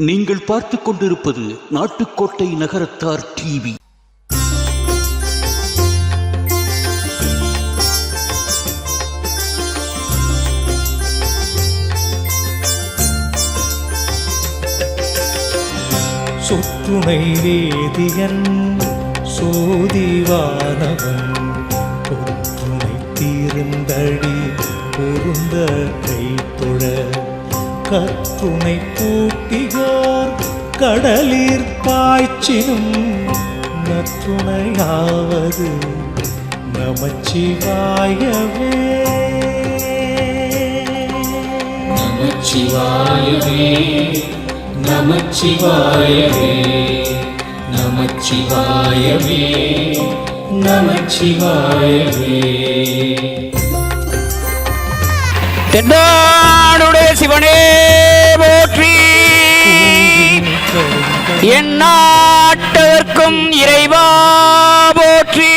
நீங்கள் பார்த்துக் கொண்டிருப்பது நாட்டுக்கோட்டை நகரத்தார் டிவி. சொற்றுணை வேதியன் சோதிவானவன் பொற்றுணை தீர்ந்தடி பொருந்த கைத்தொழ கற்றுணை பூட்டியோர் கடலிற் பாய்ச்சினும் நற்றுணையாவது நமச்சிவாயவே. நமச்சிவாயவே நமச்சிவாயவே நமச்சிவாயவே நமச்சிவாயவே. தென்னாடுடைய சிவனே போற்றி. என் நாட்டதற்கும் இறைவா போற்றி.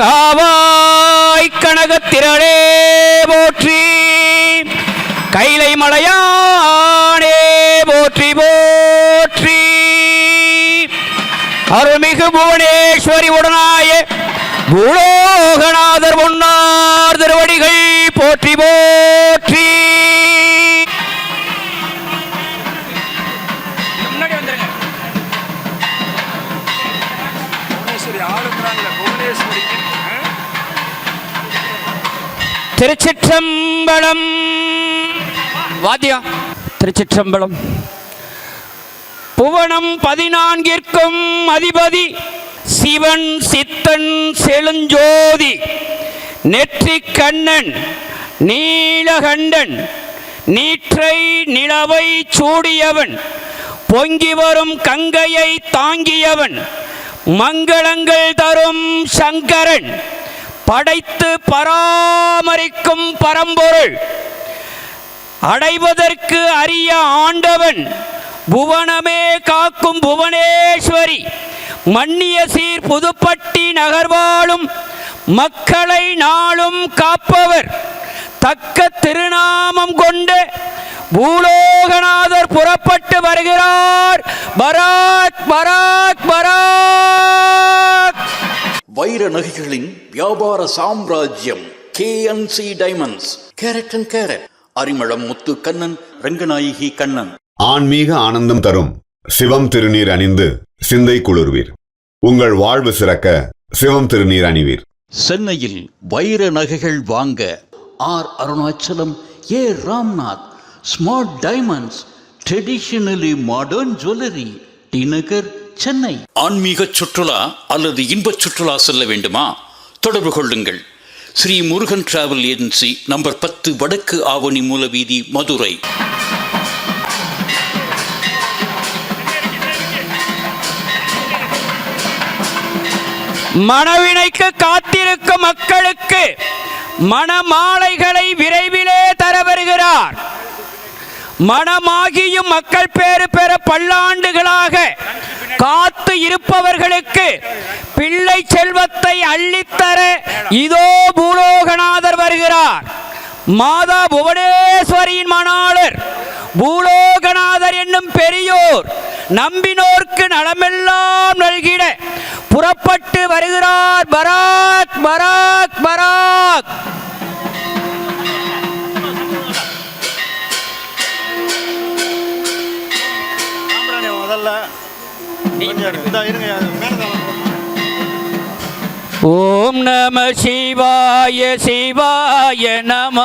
காவாய் கனகத்திரளே போற்றி. கைலை மலையானே போற்றி போற்றி. அருள்மிகு புவனேஸ்வரி உடனாயே பூலோகநாதர் பொன்னார் திருவடிகள் போற்றி போற்றி. திருச்சிற்றம்பலம். வாத்தியம் திருச்சிற்றம்பலம். புவனம் பதினான்கிற்கும் அதிபதி சிவன் சித்தன் செழுஞ்சோதி நெற்றி கண்ணன் நீலகண்டன் நீற்றை நிலவை சூடியவன் பொங்கி வரும் கங்கையை தாங்கியவன் மங்களங்கள் தரும் சங்கரன் படைத்து பராமரிக்கும் பரம்பொருள் அடைவதற்கு அரிய ஆண்டவன் புவனமே காக்கும் புவனேஸ்வரி மன்னிய சீர் புதுப்பட்டி நகர்வாழும் மக்களை நாளும் காப்பவர். தக்க திருநாமம் கொண்டு பூலோகநாதர் புறப்பட்டு வருகிறார். பராக் பராக் பராக் வைர நகைகளின் வியாபார சாம்ராஜ்யம் KNC diamonds carat and carat. Arimalam Muthu Kannan Ranganayaki Kannan. ஆன்மீக ஆனந்தம் தரும். சிவம் திருநீர் அணிந்து சிந்தை குளிர்வீர். உங்கள் வாழ்வு சிறக்க சிவம் திருநீர் அணிவீர். சென்னையில் வைர நகைகள் வாங்க R Arunachalam A Ramnath smart diamonds traditionally modern jewellery T Nagar Chennai. ஆன்மீக சுற்றுலா அல்லது இன்பச் சுற்றுலா செல்ல வேண்டுமா? தொடர்பு கொள்ளுங்கள். Sri Murugan travel agency number பத்து வடக்கு ஆவணி மூலவீதி மதுரை. மனவினைக்கு காத்திருக்கும் மக்களுக்கு மணமாலைகளை விரைவிலே தர வருகிறார். மணமாகியும் மக்கள் பேறு பெற பல்லாண்டுகளாக காத்து இருப்பவர்களுக்கு பிள்ளை செல்வத்தை அள்ளித்தர இதோ பூலோகநாதர் வருகிறார். மாதா புவனேஸ்வரியின் மணாளர் பூலோகநாதர் என்னும் பெரியோர் நம்பினோர்க்கு நலமெல்லாம் நல்கிட புறப்பட்டு வருகிறார். பராக் பராக் பராக். ஓம் நம சிவாய சிவாய நம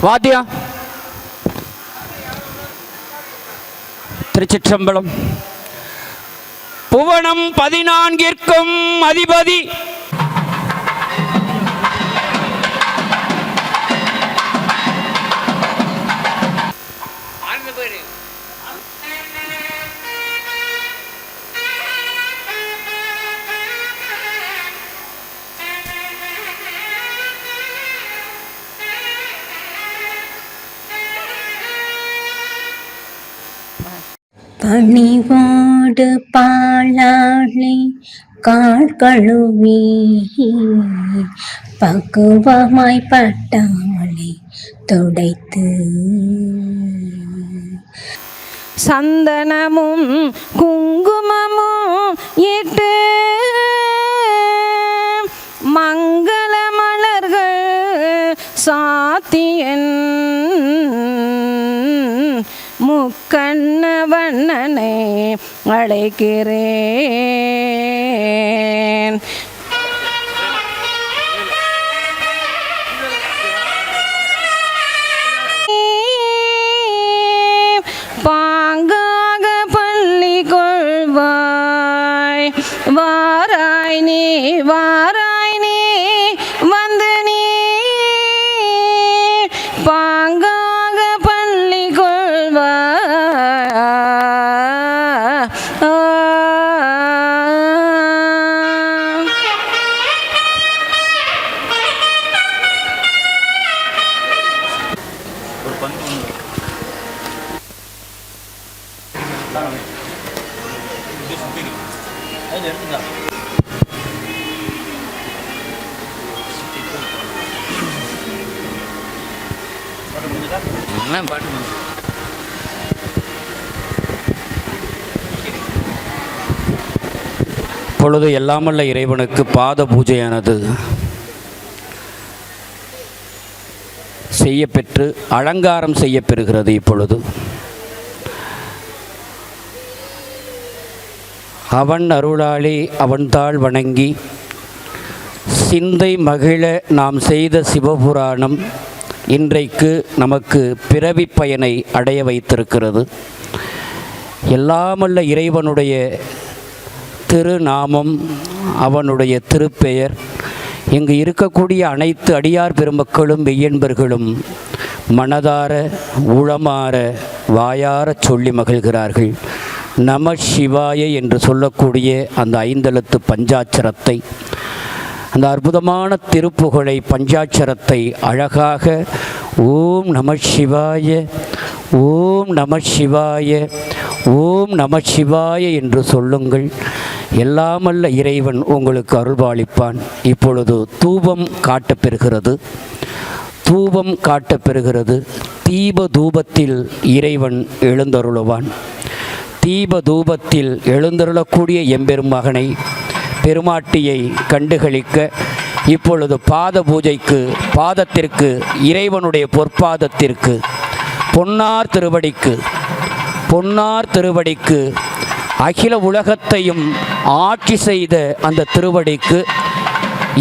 வாத்தியா? திருச்சிற்றம்பலம். புவனம் பதினான்கிற்கும் அதிபதி பணிவோடு பாலாளி காழ்கழுவி பக்குவமாய் பட்டாளி துடைத்து. சந்தனமும் குங்குமமும் எட்டு மங்கள மலர்கள் சாத்தியன். கண்ணனை அழைக்கிறேன். பாங்காக பள்ளி கொள்வாய். வாராய் நீ பொழுது எல்லாமல்ல இறைவனுக்கு பாத பூஜையானது. செய்யப்பெற்று அலங்காரம் செய்யப்பெறுகிறது இப்பொழுது. அவன் அருளாளி அவன்தாள் வணங்கி சிந்தை மகிழ நாம் செய்த சிவபுராணம் இன்றைக்கு நமக்கு பிறவி பயனை அடைய வைத்திருக்கிறது. எல்லாமல்ல இறைவனுடைய திருநாமம் அவனுடைய திருப்பெயர் இங்கு இருக்கக்கூடிய அனைத்து அடியார் பெருமக்களும் மெய்யன்பர்களும் மனதார உளமாற வாயார சொல்லி மகிழ்கிறார்கள். நம சிவாய என்று சொல்லக்கூடிய அந்த ஐந்தெழுத்து பஞ்சாட்சரத்தை அந்த அற்புதமான திருப்புகழை பஞ்சாட்சரத்தை அழகாக ஓம் நம சிவாய ஓம் நம சிவாய ஓம் நம சிவாய என்று சொல்லுங்கள். எல்லாமல்ல இறைவன் உங்களுக்கு அருள்பாளிப்பான் இப்பொழுது தூபம் காட்டப்பெறுகிறது. தூபம் காட்டப்பெறுகிறது. தீப தூபத்தில் இறைவன் எழுந்தருளுவான். தீப தூபத்தில் எழுந்தருளக்கூடிய எம்பெருமகனை பெருமாட்டியை கண்டுகளிக்க இப்பொழுது பாத பூஜைக்கு பாதத்திற்கு இறைவனுடைய பொற்பாதத்திற்கு பொன்னார் திருவடிக்கு பொன்னார் திருவடிக்கு அகில உலகத்தையும் ஆட்சி செய்த அந்த திருவடிக்கு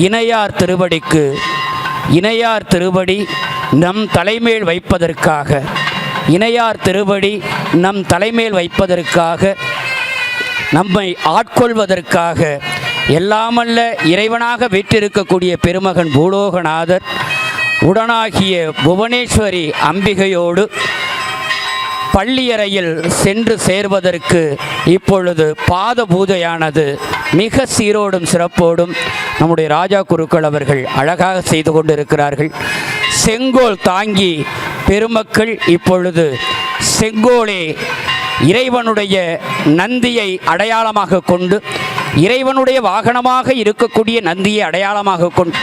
இணையார் திருவடிக்கு இணையார் திருவடி நம் தலைமேல் வைப்பதற்காக இணையார் திருவடி நம் தலைமேல் வைப்பதற்காக நம்மை ஆட்கொள்வதற்காக எல்லாமல்ல இறைவனாக வீற்றிருக்கக்கூடிய பெருமகன் பூலோகநாதர் உடனாகிய புவனேஸ்வரி அம்பிகையோடு பள்ளியறையில் சென்று சேர்வதற்கு இப்பொழுது பாத பூஜையானது மிக சீரோடும் சிறப்போடும் நம்முடைய ராஜா குருக்கள் அவர்கள் அழகாக செய்து கொண்டிருக்கிறார்கள். செங்கோல் தாங்கி பெருமக்கள் இப்பொழுது செங்கோலே இறைவனுடைய நந்தியை அடையாளமாக கொண்டு இறைவனுடைய வாகனமாக இருக்கக்கூடிய நந்தியை அடையாளமாக கொண்டு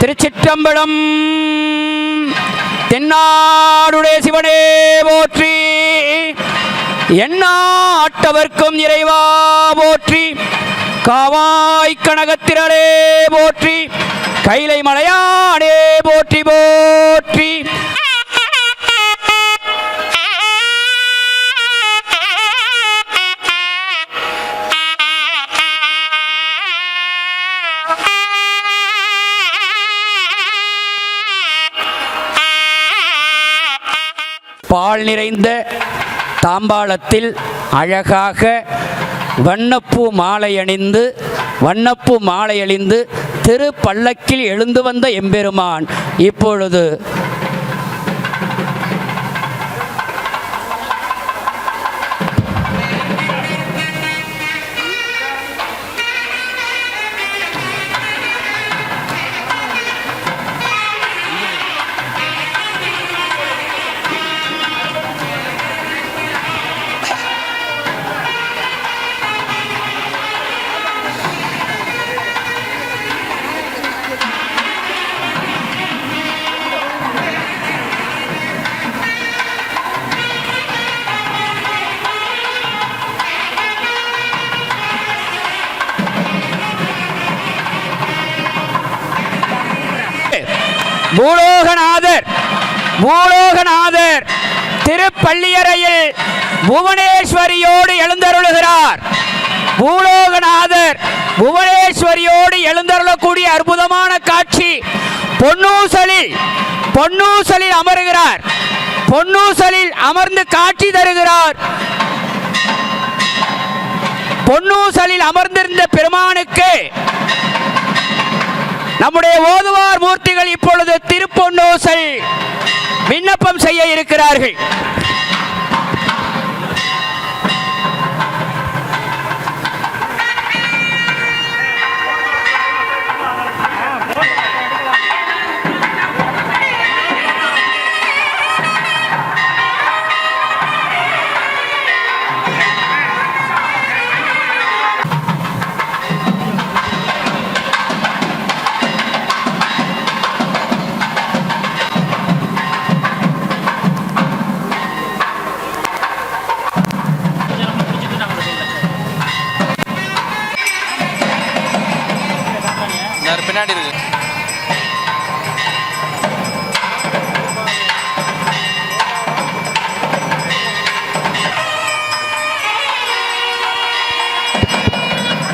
திருச்சிற்றம்பலம் தென்னாடுடைய சிவனே போற்றி எண்ணாட்டவர்க்கும் இறைவா போற்றி காவாய் கனகத்திரளே போற்றி கைலை மலையாடே போற்றி போற்றி. பால் நிறைந்த தாம்பாளத்தில் அழகாக வண்ணப்பூ மாலை அணிந்து வண்ணப்பூ மாலை அணிந்து திரு பல்லக்கில் எழுந்து வந்த எம்பெருமான். இப்பொழுது பூலோகநாதர் திருப்பள்ளியறையில் புவனேஸ்வரியோடு எழுந்தருளுகிறார். பூலோகநாதர் புவனேஸ்வரியோடு எழுந்தருளக்கூடிய அற்புதமான காட்சி பொன்னூசலில் பொன்னூசலில் அமருகிறார். பொன்னூசலில் அமர்ந்து காட்சி தருகிறார். பொன்னூசலில் அமர்ந்திருந்த பெருமானுக்கு நம்முடைய ஓதுவார் மூர்த்திகள் இப்பொழுது திருப்பொன்னூசல் விண்ணப்பம் செய்ய இருக்கிறார்கள்.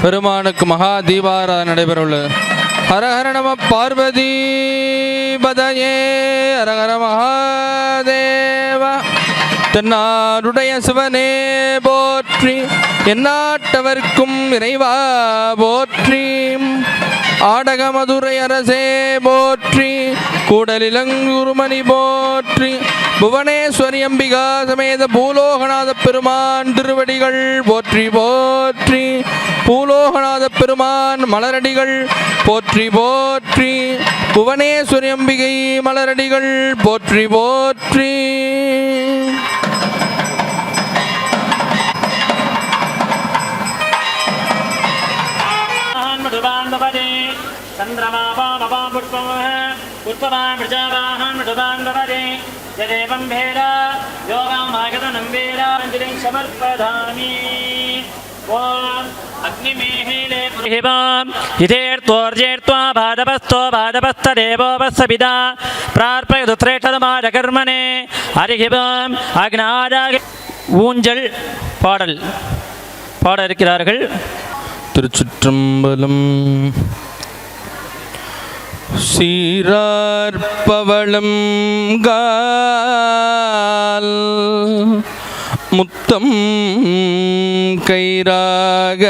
பெருமானுக்கு மகா தீபாராதனை நடைபெற உள்ளது ஹரஹர நம பார்வதி பதயே ஹரஹர மகாதேவா. தென்னாருடைய சிவனே போற்றி எந்நாட்டவர்க்கும் இறைவா போற்றி. ஆடகமதுரை அரசே போற்றி கூடலிலங்குருமணி போற்றி புவனேஸ்வரி அம்பிகா சமேத பூலோகநாத பெருமான் திருவடிகள் போற்றி போற்றி பூலோகநாத பெருமான் மலரடிகள் போற்றி போற்றி புவனேஸ்வரி அம்பிகை மலரடிகள் போற்றி போற்றி. the पुष्पमः पुष्पवां प्रजावाहं मधुबान्धवदे यदेवं भेद योगामागतनं वेद अञ्जलिं समर्पयामि ॐ अग्निमेहेले पुरिहिवाम् इतेर्त्वोर्जेर्त्वा भादपस्थो भादपस्थदेवो वत्सपिता प्रार्पयतु श्रेष्ठतमाजकर्मणे हरिहिवाम् अग्नादाग ஊஞ்சல் பாடல் பாட இருக்கிறார்கள் திருச்சிற்றம்பலம் சீரார்பவளம் கால் முத்தம் கயிறாக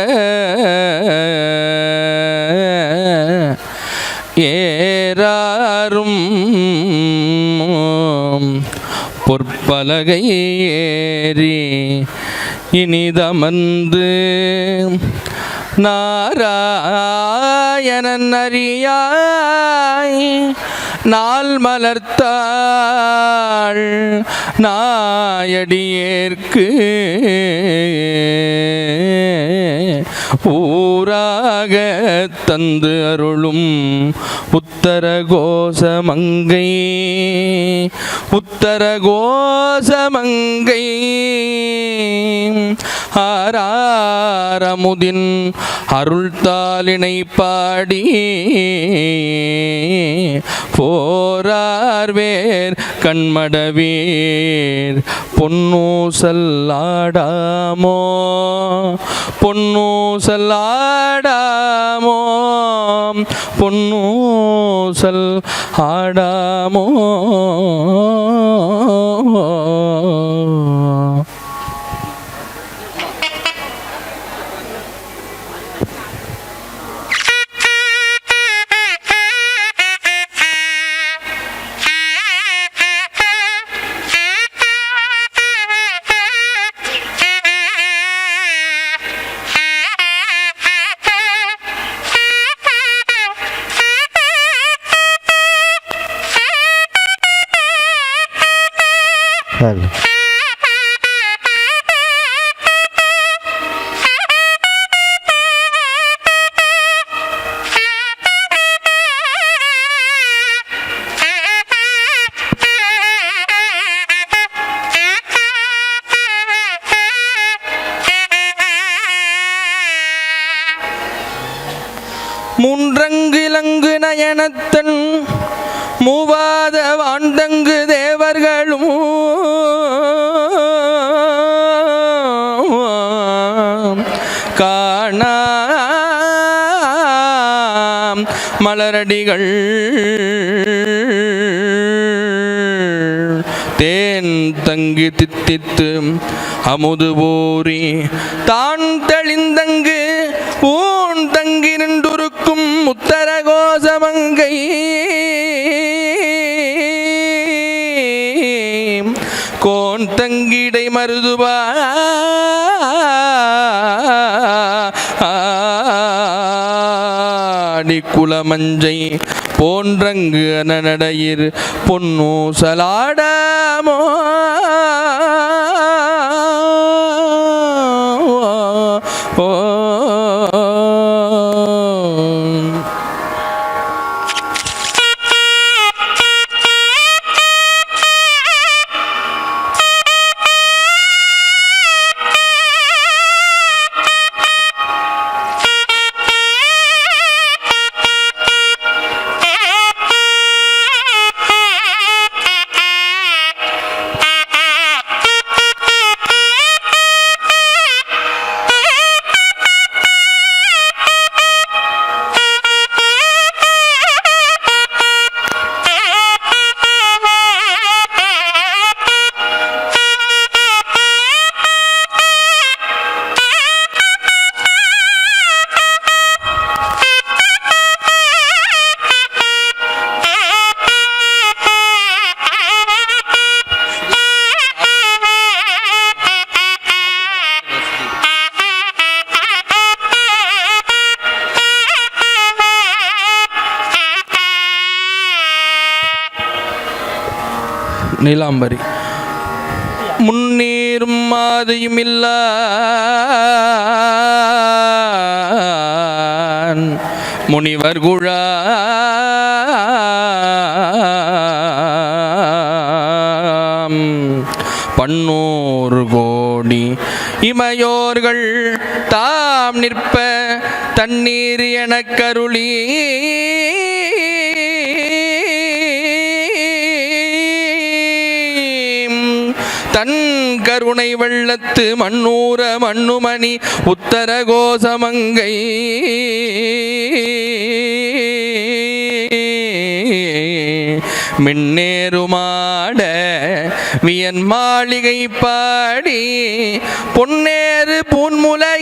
ஏறாரும் பொற்பலகை ஏறி இனிதமர்ந்து நாராயணன் அறியாய் நாள் மலர்த்தாள் நாயடியேற்கு. ஊராக தந்து அருளும் உத்தர கோசமங்கை உத்தர கோசமங்கை ஆராரமுதின் அருள்தாளினை பாடி போரார்வேர் கண்மடவீர். பொன்னூசல் ஆடாமோ பொன்னூசல் ஆடாமோ பொன்னூசல் ஆடாமோ? மூவாத வாண்டங்கு தேவர்களும் காணாம் மலரடிகள் தேன் தங்கி தித்தித்து அமுது போரி தான் தெளிந்தங்கு ஊன் தங்கி நின்றுருக்கும் ராஜமங்கை கோன் தங்கிடை மருதுவா ஆடி குலமஞ்சை போன்றங்கு அனநடையிர் பொன்னூசலாடமோ ஓ. நீலாம்பரி. முன்னேறும் மாதியும் இல்ல முனிவர் குழாம். பன்னூறு கோடி இமையோர்கள் தாம் நிற்ப தண்ணீர் எனக் தன் கருணை வெள்ளத்து மண்ணூர மண்ணுமணி உத்தர கோசமங்கை. மின்னேறுமாட வியன் மாளிகை பாடி பொன்னேறு பூன்முலை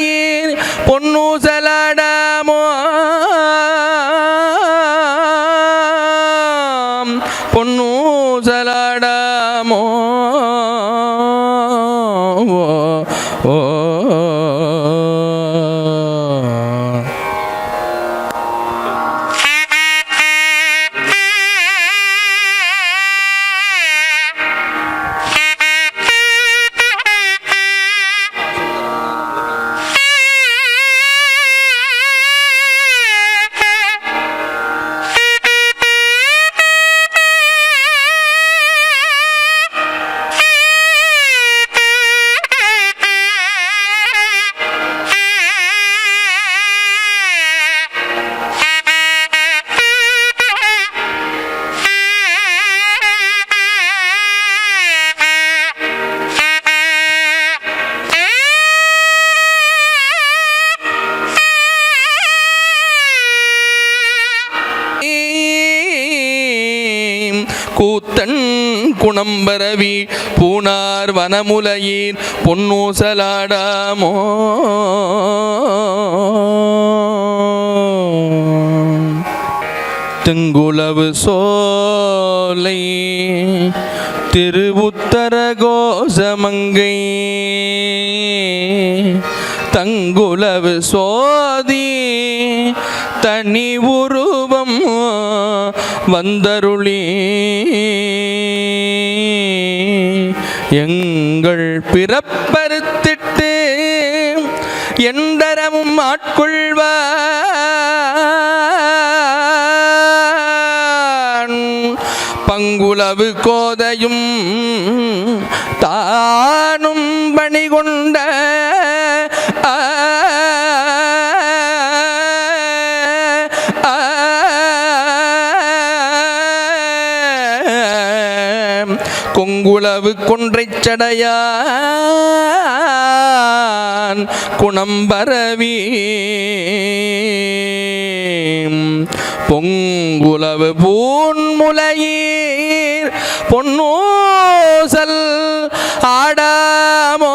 குணம்பரவி பூனார் வனமுலையீர் பொன்னூசலாடாமோ தெங்குளவு சோலை திருவுத்தர கோசமங்கை தங்குளவு சோதி தனி உருவம் வந்தருளே எங்கள் பிறப்பறுத்திட்டு எந்தரமும் ஆட்கொள்வான். பங்குலவு கோதையும் தானும் பணி கொண்ட குங்குளவு கொன்றைச் சடையான் குணம்பரவி பொங்குளவு பூன்முலையீர் பொன்னூசல் ஆடாமோ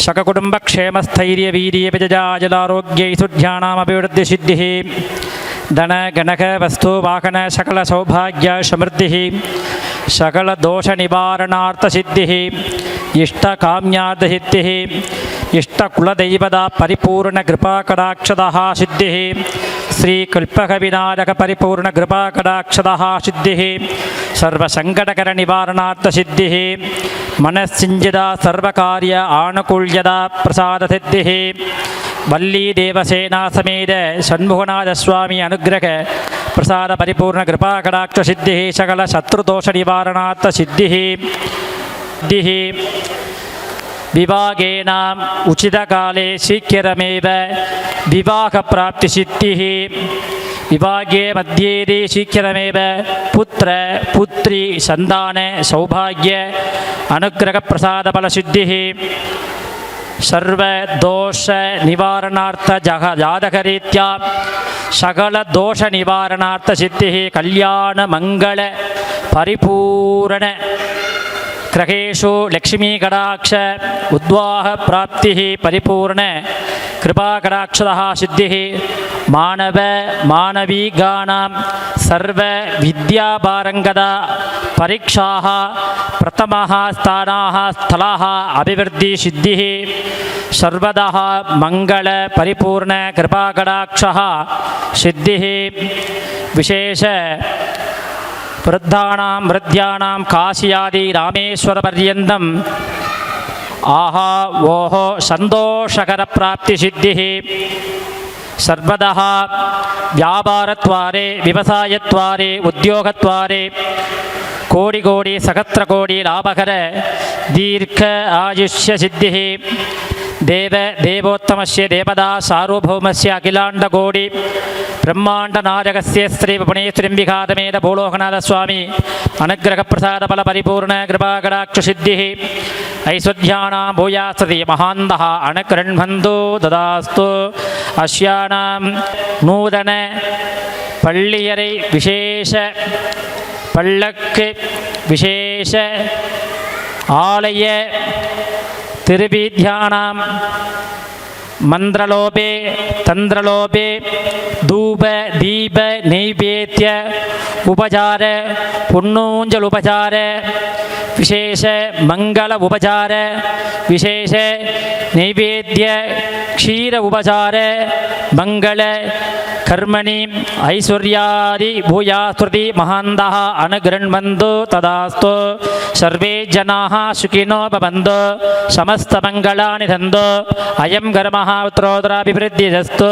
शककुटुम्बक्षेमस्थैर्यवीर्यपजजाजलारोग्यैसुध्यानामभिवृद्धिसिद्धिः ధన గణక వస్తు వాహన సకల సౌభాగ్య సమృద్ధి సకల దోష నివారణార్థ సిద్ధి ఇష్ట కామ్యార్థ సిద్ధి పరిపూర్ణ కృపాకడాక్షద సిద్ధి శ్రీ కల్పక పరిపూర్ణ కృపాకడాక్షద సిద్ధి సర్వసంకటకర నివారణార్థ மனசிஞ்சிதா சர்வகாரிய ஆணுகூல்யதா பிரசாதசித்தி வல்லி தேவசேனா சமேத சண்முகநாத சுவாமி அனுகிரக பிரசாத பரிபூர்ண கிருபா கடாட்ச சித்தி சகல சத்ருதோஷ நிவாரணார்த்த சித்தி சித்தி விவாகேனாம் உச்சிதகாலே சீக்கிரமேவ விவாக பிராப்தி சித்தி விவாகே மத்தியேதி சீக்கிரமேவ. புத்திர புத்திரி சந்தான சௌபாகிய அனுகிரக பிரசாத பல சித்தி சர்வ தோஷ நிவாரணார்த்த ஜக ஜாதகரீத்யா. சகல தோஷ நிவாரணார்த்த சித்தி கல்யாண மங்கள பரிபூரண. கிரகேஷு லக்ஷ்மீகடாட்ச உத்வாக பிராப்தி பரிபூர்ண கிருபாகடாட்சதா சித்தி மாணவ மாணவீகானாம் சர்வ வித்யாபாரங்கதா பரீட்சாக பிரதமாக ஸ்தானாக ஸ்தலாக அபிவிருத்தி சித்தி சர்வதா மங்கள பரிபூர்ண கிருபாகடாட்சா சித்தி விசேஷ விருத்தானாம் விருத்தியானாம் காசியாதி ராமேஸ்வர பர்யந்தம் ஆஹா ஓஹோ சந்தோஷகர பிராப்தி சித்தி சர்வதா வியாபாரத்வாரே விவசாயத்வாரே உத்தியோகத்வாரே கோடி கோடி சகத்திர கோடி லாபகர தீர்க்க ஆயுஷ்ய சித்தி தேவ தேவோத்தமஸ்ய தேவதா சார்வபௌமஸ்ய அகிலாண்டகோடி பிரம்மாண்ட நாயகஸ்ய ஸ்ரீ புபனேஸ்வரிம்பிகாதமேத பூலோகநாத சுவாமி அனுகிரக பிரசாத பல பரிபூர்ண கிருபாகடாட்ச சித்தி ஐஸ்வர்யானா பூயாஸ்தி மகாந்த அணுகிரண்வந்து ததாஸ்து அஸ்யானாம் நூதன பள்ளியறை விசேஷ பள்ளக்கு விசேஷ ஆலய स्थिरबीध्यानां மந்திரலோபே தந்திரலோபே தூப தீப நெய்வேத்திய உபசார பொன்னூஞ்சல் உபசார விசேஷ மங்கள உபசார விசேஷ நெய்வேத்திய க்ஷீர உபசார மங்கள கர்மணி ஐஸ்வர்யாதி பூயாஸ்ருதி மகாந்தா அனுகிருண்வந்து ததாஸ்து சர்வே ஜனாக சுகினோ பவந்தோ சமஸ்தமங்களானி தந்தோ அயம் கர்மஹ மகாத்ரோதராபிபிருத்தியதஸ்து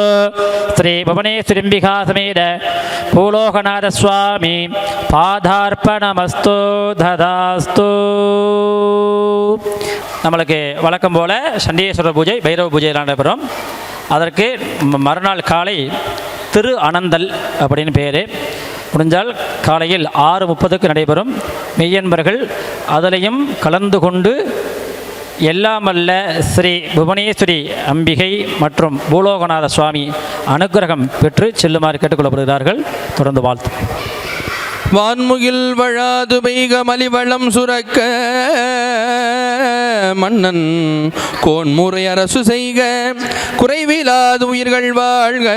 ஸ்ரீ புவனேஸ்வரிம்பிகா சமேத பூலோகநாத சுவாமி பாதார்ப்பணமஸ்து ததாஸ்து நம்மளுக்கு வழக்கம் போல சண்டீஸ்வரர் பூஜை பைரவ பூஜை நடைபெறும். அதற்கு மறுநாள் காலை திரு அனந்தல் அப்படின்னு பேர். முடிஞ்சால் காலையில் ஆறு முப்பதுக்கு நடைபெறும். மெய்யன்பர்கள் அதிலையும் கலந்து கொண்டு எல்லாமல்ல ஸ்ரீ புவனேஸ்வரி அம்பிகை மற்றும் பூலோகநாத சுவாமி அனுக்கிரகம் பெற்று செல்லுமாறு கேட்டுக்கொள்ளப்படுகிறார்கள். தொடர்ந்து வாழ்த்து. வான்முகில் வழாது பெய்க மலிவளம் சுரக்க. மன்னன். கோன்முறை அரசு செய்க குறைவிலாது உயிர்கள் வாழ்க.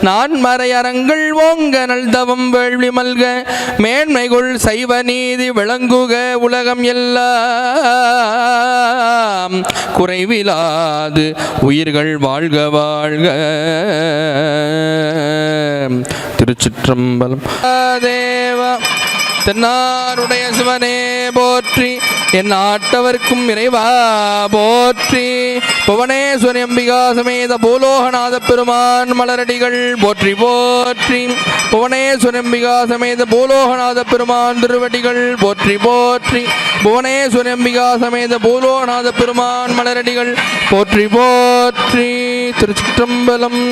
நான் மறையரங்கள் ஓங்க நல்தவம் வேள்வி மல்க. மேன்மைகுள் சைவ நீதி விளங்குக உலகம் எல்லாம். குறைவிலாது உயிர்கள் வாழ்க வாழ்க. திருச்சிற்றம்பலம். தேவா. தென்னாருடைய சிவனே போற்றி. என் ஆட்டவர்க்கும் இறைவா போற்றி. புவனேஸ்வரி அம்பிகா சமேத பூலோகநாத பெருமான் மலரடிகள் போற்றி போற்றி. புவனேஸ்வரி அம்பிகா சமேத பூலோகநாத பெருமான் திருவடிகள் போற்றி போற்றி. புவனேஸ்வரி அம்பிகா சமேத பூலோகநாத பெருமான் மலரடிகள் போற்றி போற்றி. திருச்சிற்றம்பலம்